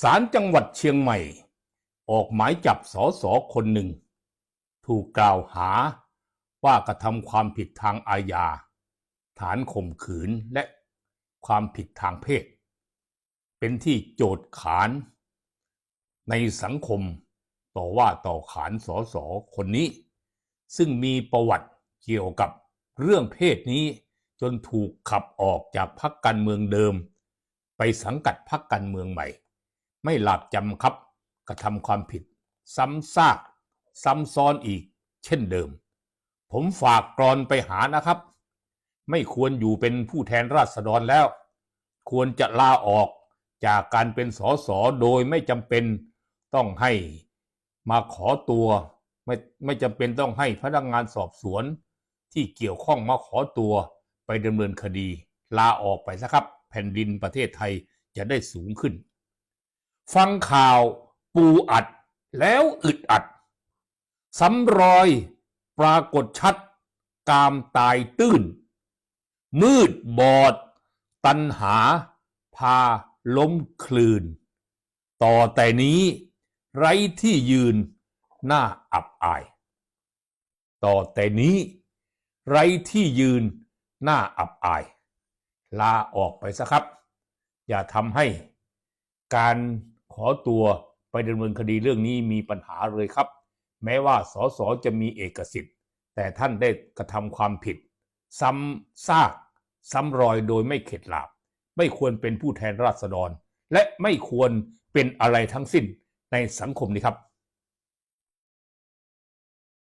ศาลจังหวัดเชียงใหม่ ออกหมายจับสอสอคนหนึ่ง ถูกกล่าวหาว่ากระทำความผิดทางอาญา ฐานข่มขืนและความผิดทางเพศ เป็นที่โจทย์ขาน ในสังคมต่อว่าต่อขานสอสอคนนี้ ซึ่งมีประวัติเกี่ยวกับเรื่องเพศนี้จนถูกขับออกจากพรรคการเมืองเดิม ไปสังกัดพรรคการเมืองใหม่ ไม่หลับจำครับกระทำความผิด ซ้ำซาก ซ้ำซ้อนอีก เช่นเดิม ผมฝากกรอนไปหานะครับ ไม่ควรอยู่เป็นผู้แทนราษฎรแล้ว ควรจะลาออกจากการเป็นสสโดยไม่จำเป็นต้องให้มาขอตัวไม่ไม่จำเป็นต้องให้พนักงานสอบสวนที่เกี่ยวข้องมาขอตัวไปดำเนินคดี ลาออกไปซะครับ แผ่นดินประเทศไทยจะได้สูงขึ้น ฟังข่าวปูอัดแล้วอึดอัดซ้ำรอยปรากฏชัด กามตายตื้น มืดบอด ตันหา พาล้มคลืน ต่อแต่นี้ไร้ที่ยืนหน้าอับอาย ต่อแต่นี้ไร้ที่ยืนหน้าอับอาย ลาออกไปซะครับ อย่าทำให้การ ขอตัวไปดำเนินคดีเรื่องนี้มีปัญหาเลยครับ แม้ว่าสสจะมีเอกสิทธิ์ แต่ท่านได้กระทำความผิด ซ้ำซาก ซ้ำรอยโดยไม่เข็ดหลาบ ไม่ควรเป็นผู้แทนราษฎร และไม่ควรเป็นอะไรทั้งสิ้นในสังคมนี้ครับ